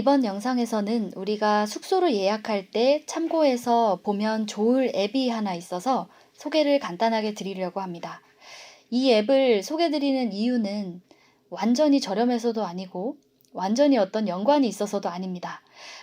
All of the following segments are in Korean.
이번 영상에서는 우리가 숙소를 예약할 때 참고해서 보면 좋을 앱이 하나 있어서 소개를 간단하게 드리려고 합니다. 이 앱을 소개드리는 이유는 완전히 저렴해서도 아니고 완전히 어떤 연관이 있어서도 아닙니다.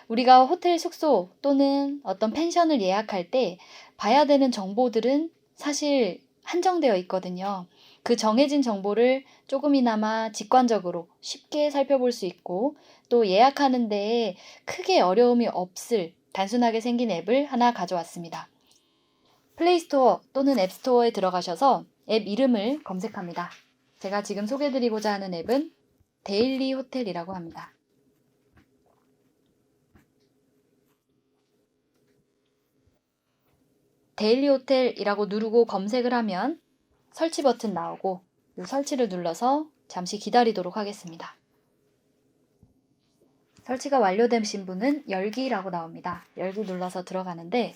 우리가 호텔 숙소 또는 어떤 펜션을 예약할 때 봐야 되는 정보들은 사실 한정되어 있거든요. 그 정해진 정보를 조금이나마 직관적으로 쉽게 살펴볼 수 있고 또 예약하는 데에 크게 어려움이 없을 단순하게 생긴 앱을 하나 가져왔습니다. 플레이스토어 또는 앱스토어에 들어가셔서 앱 이름을 검색합니다. 제가 지금 소개드리고자 하는 앱은 데일리 호텔이라고 합니다. 데일리 호텔이라고 누르고 검색을 하면 설치 버튼 나오고 이 설치를 눌러서 잠시 기다리도록 하겠습니다. 설치가 완료되신 분은 열기라고 나옵니다. 열기 눌러서 들어가는데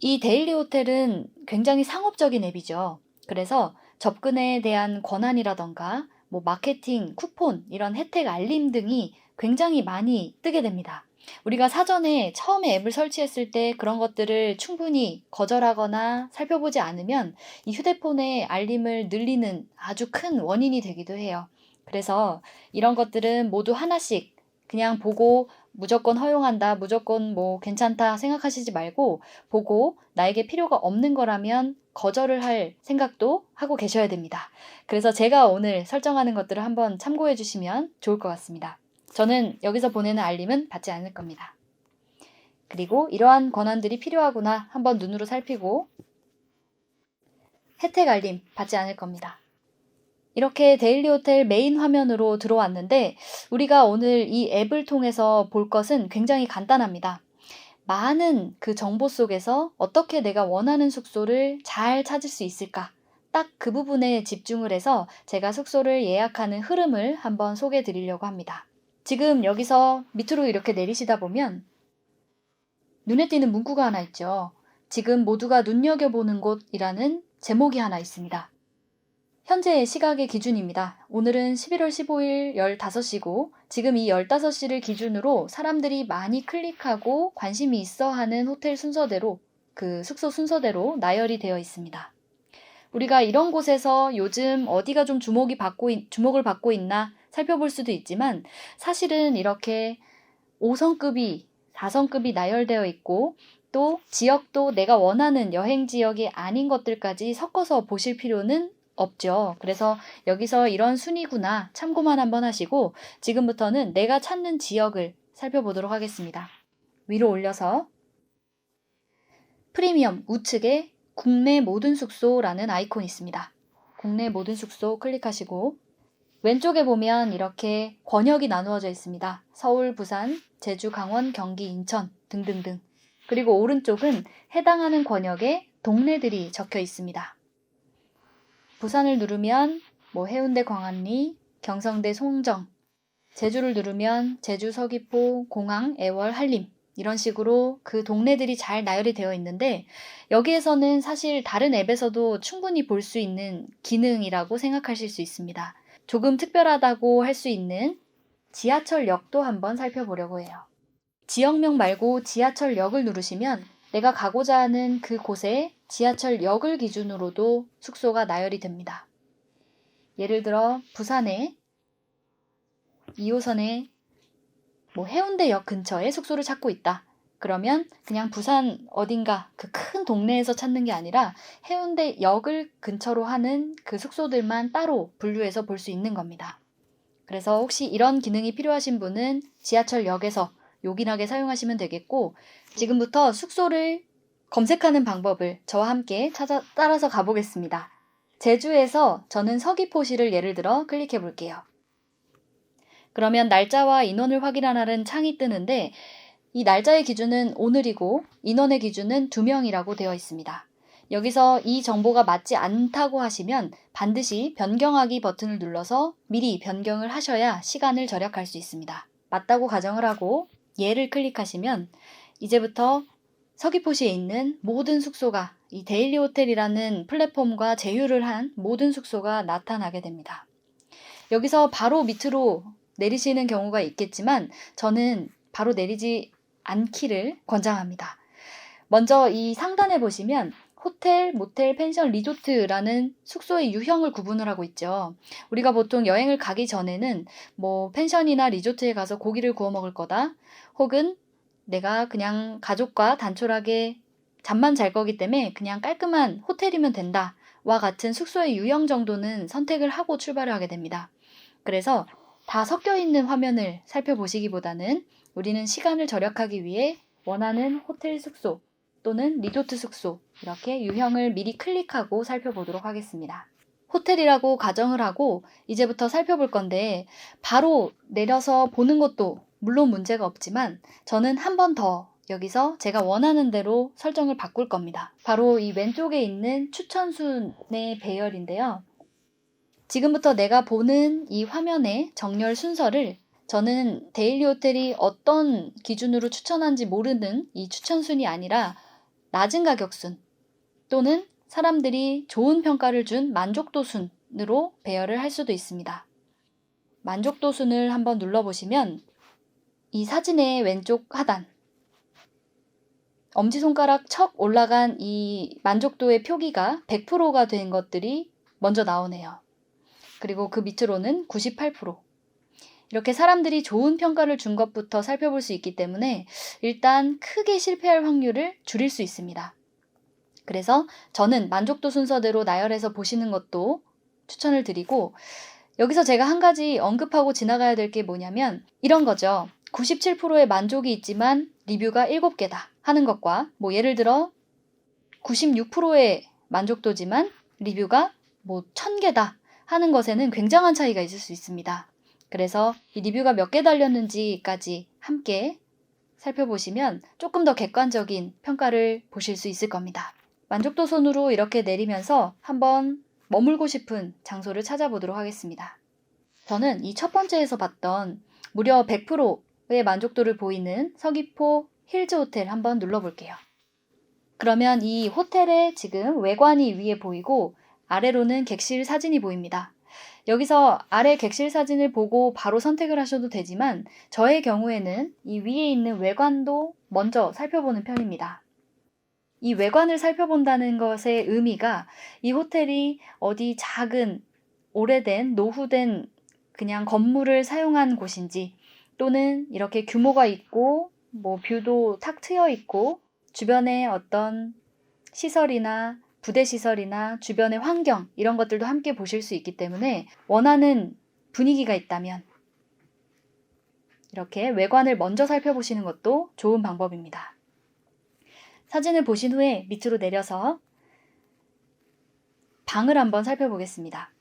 이 데일리 호텔은 굉장히 상업적인 앱이죠. 그래서 접근에 대한 권한이라던가 뭐 마케팅, 쿠폰, 이런 혜택 알림 등이 굉장히 많이 뜨게 됩니다. 우리가 사전에 처음에 앱을 설치했을 때 그런 것들을 충분히 거절하거나 살펴보지 않으면 이 휴대폰의 알림을 늘리는 아주 큰 원인이 되기도 해요. 그래서 이런 것들은 모두 하나씩 그냥 보고 무조건 허용한다, 무조건 뭐 괜찮다 생각하시지 말고 보고 나에게 필요가 없는 거라면 거절을 할 생각도 하고 계셔야 됩니다. 그래서 제가 오늘 설정하는 것들을 한번 참고해 주시면 좋을 것 같습니다. 저는 여기서 보내는 알림은 받지 않을 겁니다. 그리고 이러한 권한들이 필요하구나 한번 눈으로 살피고 혜택 알림 받지 않을 겁니다. 이렇게 데일리 호텔 메인 화면으로 들어왔는데 우리가 오늘 이 앱을 통해서 볼 것은 굉장히 간단합니다. 많은 그 정보 속에서 어떻게 내가 원하는 숙소를 잘 찾을 수 있을까? 딱 그 부분에 집중을 해서 제가 숙소를 예약하는 흐름을 한번 소개해 드리려고 합니다. 지금 여기서 밑으로 이렇게 내리시다 보면 눈에 띄는 문구가 하나 있죠. 지금 모두가 눈여겨보는 곳이라는 제목이 하나 있습니다. 현재의 시각의 기준입니다. 오늘은 11월 15일 15시고 지금 이 15시를 기준으로 사람들이 많이 클릭하고 관심이 있어 하는 호텔 순서대로 그 숙소 순서대로 나열이 되어 있습니다. 우리가 이런 곳에서 요즘 어디가 좀 주목이 받고 있- 주목을 받고 있나 살펴볼 수도 있지만 사실은 이렇게 5성급이 4성급이 나열되어 있고 또 지역도 내가 원하는 여행 지역이 아닌 것들까지 섞어서 보실 필요는 없죠. 그래서 여기서 이런 순위구나 참고만 한번 하시고 지금부터는 내가 찾는 지역을 살펴보도록 하겠습니다. 위로 올려서 프리미엄 우측에 국내 모든 숙소라는 아이콘이 있습니다. 국내 모든 숙소 클릭하시고 왼쪽에 보면 이렇게 권역이 나누어져 있습니다. 서울, 부산, 제주, 강원, 경기, 인천 등등등. 그리고 오른쪽은 해당하는 권역에 동네들이 적혀 있습니다. 부산을 누르면 뭐 해운대 광안리, 경성대 송정, 제주를 누르면 제주 서귀포, 공항, 애월, 한림 이런 식으로 그 동네들이 잘 나열이 되어 있는데 여기에서는 사실 다른 앱에서도 충분히 볼 수 있는 기능이라고 생각하실 수 있습니다. 조금 특별하다고 할 수 있는 지하철역도 한번 살펴보려고 해요. 지역명 말고 지하철역을 누르시면 내가 가고자 하는 그 곳에 지하철역을 기준으로도 숙소가 나열이 됩니다. 예를 들어 부산에 2호선에 뭐 해운대역 근처에 숙소를 찾고 있다. 그러면 그냥 부산 어딘가 그 큰 동네에서 찾는 게 아니라 해운대 역을 근처로 하는 그 숙소들만 따로 분류해서 볼 수 있는 겁니다. 그래서 혹시 이런 기능이 필요하신 분은 지하철 역에서 요긴하게 사용하시면 되겠고 지금부터 숙소를 검색하는 방법을 저와 함께 찾아 따라서 가보겠습니다. 제주에서 저는 서귀포시를 예를 들어 클릭해 볼게요. 그러면 날짜와 인원을 확인하라는 창이 뜨는데 이 날짜의 기준은 오늘이고 인원의 기준은 2명이라고 되어 있습니다. 여기서 이 정보가 맞지 않다고 하시면 반드시 변경하기 버튼을 눌러서 미리 변경을 하셔야 시간을 절약할 수 있습니다. 맞다고 가정을 하고 예를 클릭하시면 이제부터 서귀포시에 있는 모든 숙소가 이 데일리 호텔이라는 플랫폼과 제휴를 한 모든 숙소가 나타나게 됩니다. 여기서 바로 밑으로 내리시는 경우가 있겠지만 저는 바로 내리지 않기를 권장합니다. 먼저 이 상단에 보시면 호텔, 모텔, 펜션, 리조트라는 숙소의 유형을 구분을 하고 있죠. 우리가 보통 여행을 가기 전에는 뭐 펜션이나 리조트에 가서 고기를 구워 먹을 거다. 혹은 내가 그냥 가족과 단촐하게 잠만 잘 거기 때문에 그냥 깔끔한 호텔이면 된다. 와 같은 숙소의 유형 정도는 선택을 하고 출발을 하게 됩니다. 그래서 다 섞여 있는 화면을 살펴보시기보다는 우리는 시간을 절약하기 위해 원하는 호텔 숙소 또는 리조트 숙소 이렇게 유형을 미리 클릭하고 살펴보도록 하겠습니다. 호텔이라고 가정을 하고 이제부터 살펴볼 건데 바로 내려서 보는 것도 물론 문제가 없지만 저는 한 번 더 여기서 제가 원하는 대로 설정을 바꿀 겁니다. 바로 이 왼쪽에 있는 추천순의 배열인데요. 지금부터 내가 보는 이 화면의 정렬 순서를 저는 데일리 호텔이 어떤 기준으로 추천한지 모르는 이 추천순이 아니라 낮은 가격순 또는 사람들이 좋은 평가를 준 만족도 순으로 배열을 할 수도 있습니다. 만족도 순을 한번 눌러보시면 이 사진의 왼쪽 하단 엄지손가락 척 올라간 이 만족도의 표기가 100%가 된 것들이 먼저 나오네요. 그리고 그 밑으로는 98%. 이렇게 사람들이 좋은 평가를 준 것부터 살펴볼 수 있기 때문에 일단 크게 실패할 확률을 줄일 수 있습니다. 그래서 저는 만족도 순서대로 나열해서 보시는 것도 추천을 드리고 여기서 제가 한 가지 언급하고 지나가야 될 게 뭐냐면 이런 거죠. 97%의 만족이 있지만 리뷰가 7개다 하는 것과 뭐 예를 들어 96%의 만족도지만 리뷰가 뭐 1000개다 하는 것에는 굉장한 차이가 있을 수 있습니다. 그래서 이 리뷰가 몇 개 달렸는지까지 함께 살펴보시면 조금 더 객관적인 평가를 보실 수 있을 겁니다. 만족도 손으로 이렇게 내리면서 한번 머물고 싶은 장소를 찾아보도록 하겠습니다. 저는 이 첫 번째에서 봤던 무려 100%의 만족도를 보이는 서귀포 힐즈 호텔 한번 눌러볼게요. 그러면 이 호텔의 지금 외관이 위에 보이고 아래로는 객실 사진이 보입니다. 여기서 아래 객실 사진을 보고 바로 선택을 하셔도 되지만 저의 경우에는 이 위에 있는 외관도 먼저 살펴보는 편입니다. 이 외관을 살펴본다는 것의 의미가 이 호텔이 어디 작은 오래된 노후된 그냥 건물을 사용한 곳인지 또는 이렇게 규모가 있고 뭐 뷰도 탁 트여 있고 주변에 어떤 시설이나 부대 시설이나 주변의 환경 이런 것들도 함께 보실 수 있기 때문에 원하는 분위기가 있다면 이렇게 외관을 먼저 살펴보시는 것도 좋은 방법입니다. 사진을 보신 후에 밑으로 내려서 방을 한번 살펴보겠습니다.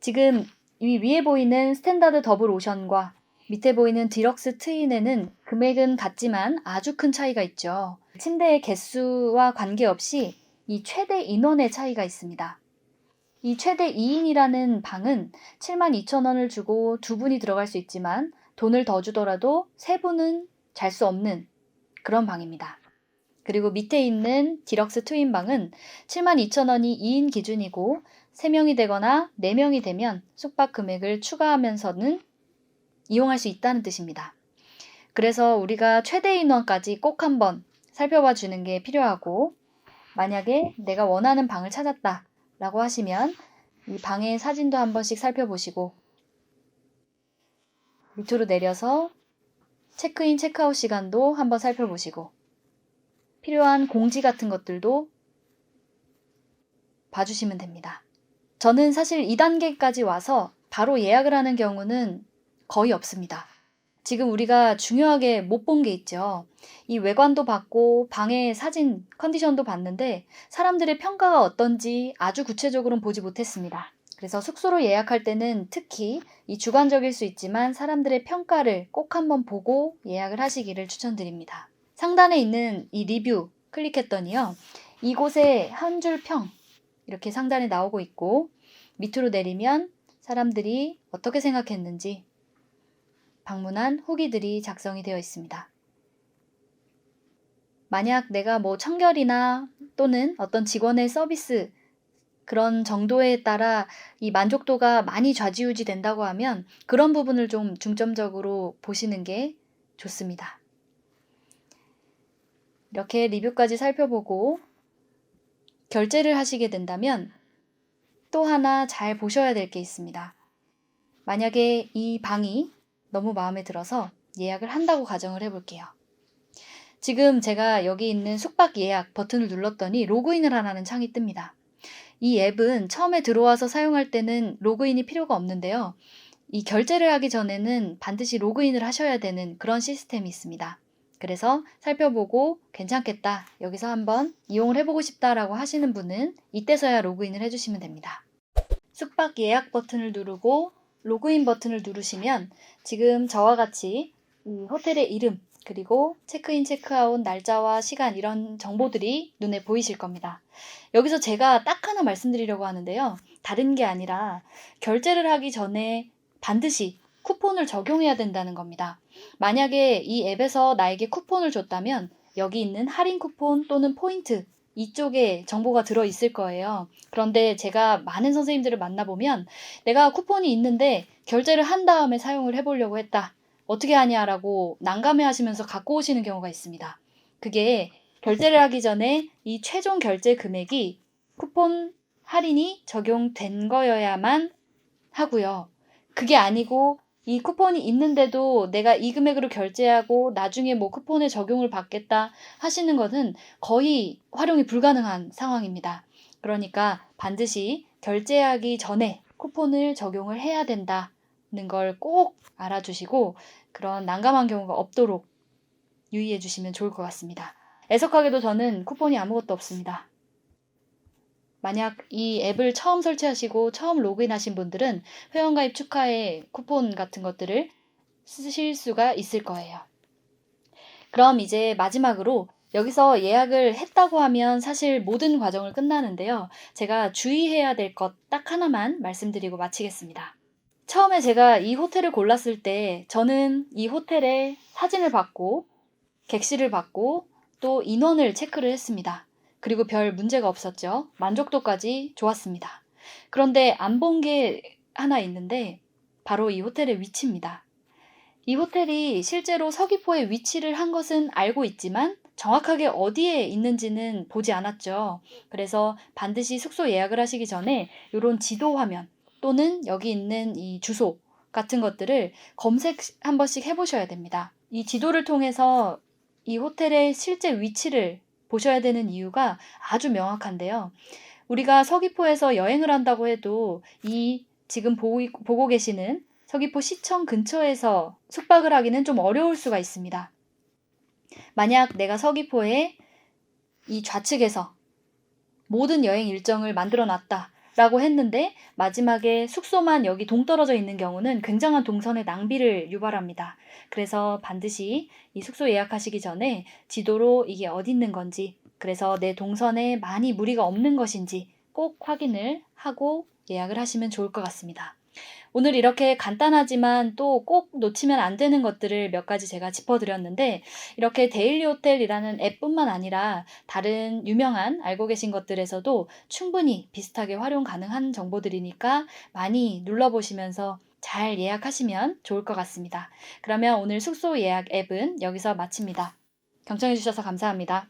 지금 이 위에 보이는 스탠다드 더블 오션과 밑에 보이는 디럭스 트윈에는 금액은 같지만 아주 큰 차이가 있죠. 침대의 개수와 관계없이 이 최대 인원의 차이가 있습니다. 이 최대 2인이라는 방은 72,000원을 주고 두 분이 들어갈 수 있지만 돈을 더 주더라도 세 분은 잘 수 없는 그런 방입니다. 그리고 밑에 있는 디럭스 트윈 방은 72,000원이 2인 기준이고 3명이 되거나 4명이 되면 숙박 금액을 추가하면서는 이용할 수 있다는 뜻입니다. 그래서 우리가 최대 인원까지 꼭 한번 살펴봐 주는 게 필요하고 만약에 내가 원하는 방을 찾았다 라고 하시면 이 방의 사진도 한 번씩 살펴보시고 밑으로 내려서 체크인, 체크아웃 시간도 한번 살펴보시고 필요한 공지 같은 것들도 봐주시면 됩니다. 저는 사실 2단계까지 와서 바로 예약을 하는 경우는 거의 없습니다. 지금 우리가 중요하게 못 본 게 있죠. 이 외관도 봤고 방의 사진 컨디션도 봤는데 사람들의 평가가 어떤지 아주 구체적으로는 보지 못했습니다. 그래서 숙소로 예약할 때는 특히 이 주관적일 수 있지만 사람들의 평가를 꼭 한번 보고 예약을 하시기를 추천드립니다. 상단에 있는 이 리뷰 클릭했더니요. 이곳에 한 줄 평 이렇게 상단에 나오고 있고 밑으로 내리면 사람들이 어떻게 생각했는지 방문한 후기들이 작성이 되어 있습니다. 만약 내가 뭐 청결이나 또는 어떤 직원의 서비스가 그런 정도에 따라 이 만족도가 많이 좌지우지 된다고 하면 그런 부분을 좀 중점적으로 보시는 게 좋습니다. 이렇게 리뷰까지 살펴보고 결제를 하시게 된다면 또 하나 잘 보셔야 될 게 있습니다. 만약에 이 방이 너무 마음에 들어서 예약을 한다고 가정을 해볼게요. 지금 제가 여기 있는 숙박 예약 버튼을 눌렀더니 로그인을 하라는 창이 뜹니다. 이 앱은 처음에 들어와서 사용할 때는 로그인이 필요가 없는데요. 이 결제를 하기 전에는 반드시 로그인을 하셔야 되는 그런 시스템이 있습니다. 그래서 살펴보고 괜찮겠다. 여기서 한번 이용을 해보고 싶다라고 하시는 분은 이때서야 로그인을 해주시면 됩니다. 숙박 예약 버튼을 누르고 로그인 버튼을 누르시면 지금 저와 같이 이 호텔의 이름 그리고 체크인 체크아웃 날짜와 시간 이런 정보들이 눈에 보이실 겁니다. 여기서 제가 딱 하나 말씀드리려고 하는데요. 다른 게 아니라 결제를 하기 전에 반드시 쿠폰을 적용해야 된다는 겁니다. 만약에 이 앱에서 나에게 쿠폰을 줬다면 여기 있는 할인 쿠폰 또는 포인트 이쪽에 정보가 들어 있을 거예요. 그런데 제가 많은 선생님들을 만나보면 내가 쿠폰이 있는데 결제를 한 다음에 사용을 해보려고 했다. 어떻게 하냐라고 난감해 하시면서 갖고 오시는 경우가 있습니다. 그게 결제를 하기 전에 이 최종 결제 금액이 쿠폰 할인이 적용된 거여야만 하고요. 그게 아니고 이 쿠폰이 있는데도 내가 이 금액으로 결제하고 나중에 뭐 쿠폰에 적용을 받겠다 하시는 것은 거의 활용이 불가능한 상황입니다. 그러니까 반드시 결제하기 전에 쿠폰을 적용을 해야 된다는 걸 꼭 알아주시고 그런 난감한 경우가 없도록 유의해 주시면 좋을 것 같습니다. 애석하게도 저는 쿠폰이 아무것도 없습니다. 만약 이 앱을 처음 설치하시고 처음 로그인하신 분들은 회원가입 축하의 쿠폰 같은 것들을 쓰실 수가 있을 거예요. 그럼 이제 마지막으로 여기서 예약을 했다고 하면 사실 모든 과정을 끝나는데요. 제가 주의해야 될 것 딱 하나만 말씀드리고 마치겠습니다. 처음에 제가 이 호텔을 골랐을 때 저는 이 호텔의 사진을 받고 객실을 받고 또 인원을 체크를 했습니다. 그리고 별 문제가 없었죠. 만족도까지 좋았습니다. 그런데 안 본 게 하나 있는데 바로 이 호텔의 위치입니다. 이 호텔이 실제로 서귀포에 위치를 한 것은 알고 있지만 정확하게 어디에 있는지는 보지 않았죠. 그래서 반드시 숙소 예약을 하시기 전에 이런 지도 화면 또는 여기 있는 이 주소 같은 것들을 검색 한 번씩 해보셔야 됩니다. 이 지도를 통해서 이 호텔의 실제 위치를 보셔야 되는 이유가 아주 명확한데요. 우리가 서귀포에서 여행을 한다고 해도 이 지금 보고, 계시는 서귀포 시청 근처에서 숙박을 하기는 좀 어려울 수가 있습니다. 만약 내가 서귀포에 이 좌측에서 모든 여행 일정을 만들어 놨다. 라고 했는데 마지막에 숙소만 여기 동떨어져 있는 경우는 굉장한 동선의 낭비를 유발합니다. 그래서 반드시 이 숙소 예약하시기 전에 지도로 이게 어디 있는 건지 그래서 내 동선에 많이 무리가 없는 것인지 꼭 확인을 하고 예약을 하시면 좋을 것 같습니다. 오늘 이렇게 간단하지만 또 꼭 놓치면 안 되는 것들을 몇 가지 제가 짚어드렸는데 이렇게 데일리 호텔이라는 앱뿐만 아니라 다른 유명한 알고 계신 것들에서도 충분히 비슷하게 활용 가능한 정보들이니까 많이 눌러보시면서 잘 예약하시면 좋을 것 같습니다. 그러면 오늘 숙소 예약 앱은 여기서 마칩니다. 경청해주셔서 감사합니다.